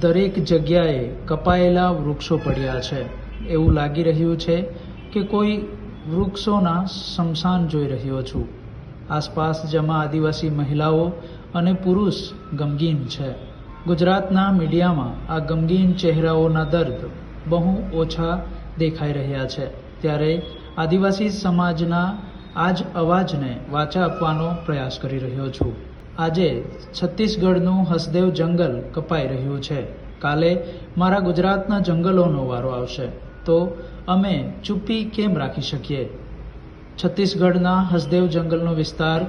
દરેક જગ્યાએ કપાયેલા વૃક્ષો પડ્યા છે. એવું લાગી રહ્યું છે કે કોઈ વૃક્ષોના શમશાન જોઈ રહ્યો છું. આસપાસ જમા આદિવાસી મહિલાઓ અને પુરુષ ગમગીન છે. ગુજરાતના મીડિયામાં આ ગમગીન ચહેરાઓના દર્દ બહુ ઓછા દેખાઈ રહ્યા છે. ત્યારે આદિવાસી સમાજના આ જ અવાજને વાચા આપવાનો પ્રયાસ કરી રહ્યો છું. આજે છત્તીસગઢનું હસદેવ જંગલ કપાઈ રહ્યું છે. કાલે મારા ગુજરાતના જંગલોનો વારો આવશે. તો અમે ચૂપ્પી કેમ રાખી શકીએ? છત્તીસગઢના હસદેવ જંગલનો વિસ્તાર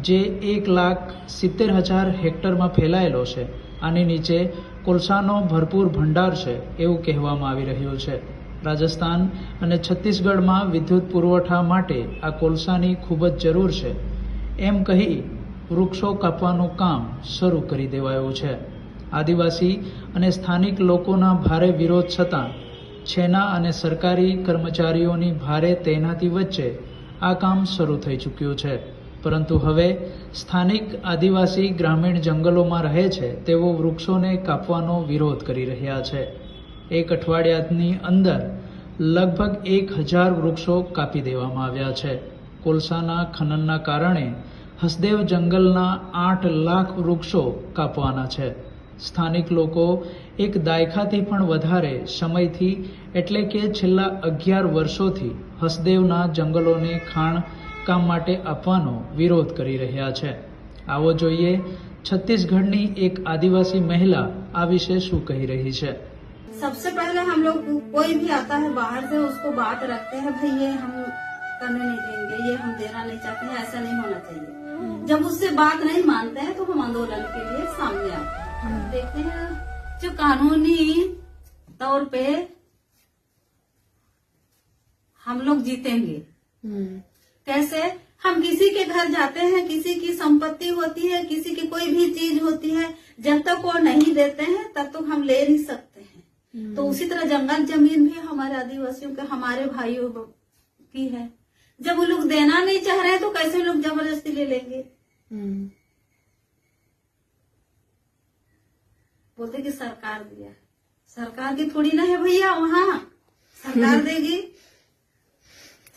જે એક લાખ સિત્તેર હજાર હેક્ટરમાં ફેલાયેલો છે, આની નીચે કોલસાનો ભરપૂર ભંડાર છે એવું કહેવામાં આવી રહ્યું છે. રાજસ્થાન અને છત્તીસગઢમાં વિદ્યુત પુરવઠા માટે આ કોલસાની ખૂબ જ જરૂર છે. એમ કહી વૃક્ષો કાપવાનું કામ શરૂ કરી દેવાયું છે. આદિવાસી અને સ્થાનિક લોકોના ભારે વિરોધ છતાં છેના અને સરકારી કર્મચારીઓની ભારે તૈનાતી વચ્ચે આ કામ શરૂ થઈ ચૂક્યું છે. પરંતુ હવે સ્થાનિક આદિવાસી ગ્રામીણ જંગલોમાં રહે છે તેઓ વૃક્ષોને કાપવાનો વિરોધ કરી રહ્યા છે. એક અઠવાડિયાની અંદર લગભગ એક હજાર વૃક્ષો કાપી દેવામાં આવ્યા છે. કોલસાના ખનનના કારણે હસદેવ જંગલના આઠ લાખ વૃક્ષો કાપવાના છે સ્થાનિક લોકો એક દાયકાથી પણ વધારે સમયથી એટલે કે છેલ્લા અગિયાર વર્ષોથી હસદેવના જંગલોને ખાણ કામ માટે આપવાનો વિરોધ કરી રહ્યા છે આવો જોઈએ છત્તીસગઢની એક આદિવાસી મહિલા આ વિશે શું કહી રહી છે सबसे पहले हम लोग कोई भी आता है बाहर से उसको बात रखते हैं भाई ये हम करने नहीं देंगे ये हम देना नहीं चाहते हैं ऐसा नहीं होना चाहिए जब उससे बात नहीं मानते हैं तो हम आंदोलन के लिए सामने आते हैं। देखते हैं जो कानूनी तौर पे हम लोग जीतेंगे। कैसे? हम किसी के घर जाते हैं किसी की संपत्ति होती है किसी की कोई भी चीज़ होती है जब तक वो नहीं देते हैं तब तक हम ले नहीं सकते हैं। तो उसी तरह जंगल ज़मीन भी हमारे आदिवासियों के हमारे भाइयों की है। जब वो लोग देना नहीं चाह रहे तो कैसे लोग ज़बरदस्ती ले लेंगे? बोलते कि सरकार दिया। सरकार की थोड़ी ना है भैया वहाँ। सरकार देगी।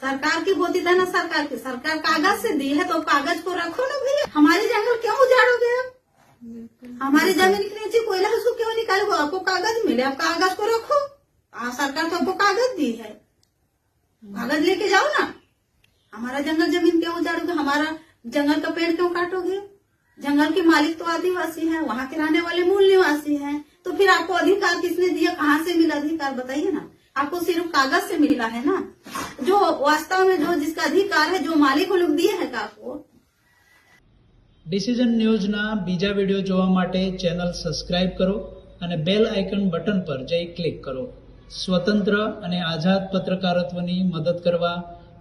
सरकार की बोती था ना सरकार की। सरकार कागज़ से दी है तो कागज़ को रखो ना भैया। हमारे जंगल क्यों उजाड़ोगे आप? हमारी ज़मीन के नीचे कोयला उसको क्यों निकालो आपको कागज़ मिले आप कागज़ को रखो। आ, सरकार तो आपको कागज़ दी है। कागज़ लेके जाओ ना। हमारा जंगल जमीन क्यों उजाड़ोगे हमारा जंगल का पेड़ क्यों काटोगे जंगल के मालिक तो आदिवासी हैं वहाँ के रहने वाले मूल निवासी हैं तो फिर आपको अधिकार किसने दिया कहाँ से मिला अधिकार बताइए ना आपको सिर्फ कागज से मिला है ना जो वास्तव में जो जिसका अधिकार है जो मालिक वो लोग दिए हैं का आपको ડિસિઝન ન્યૂઝના બીજા વિડીયો જોવા માટે ચેનલ સબસ્ક્રાઇબ કરો અને બેલ આઇકન બટન પર જઈ ક્લિક કરો સ્વતંત્ર અને આઝાદ પત્રકારત્વની મદદ કરવા